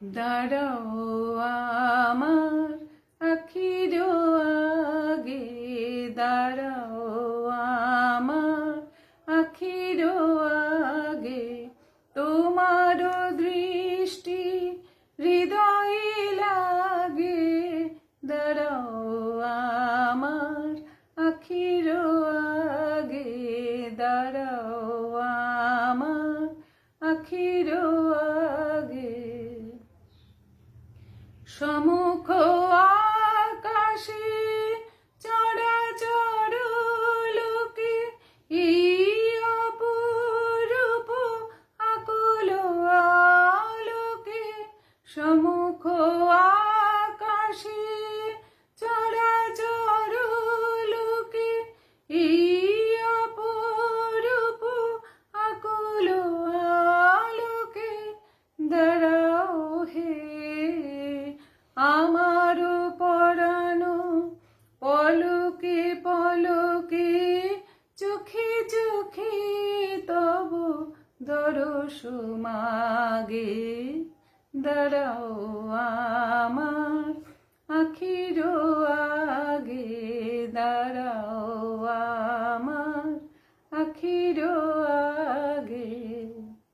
দাঁড়াও আমার আখির আগে, দাঁড়াও আমার আখির আগে। তোমার দৃষ্টি হৃদয় লাগে, দাঁড়াও আমার আখির আগে, দাঁড়াও সমুখ আকাশে চড়া লোকে এই অপরূপ আকুল আলোকে সমুখ আকাশে আমার পরানো পলকে পলকে, চোখে চোখে তব দরস মাগে। দাঁড়াও আমার আখির আগে, দাঁড়াও আমার আখির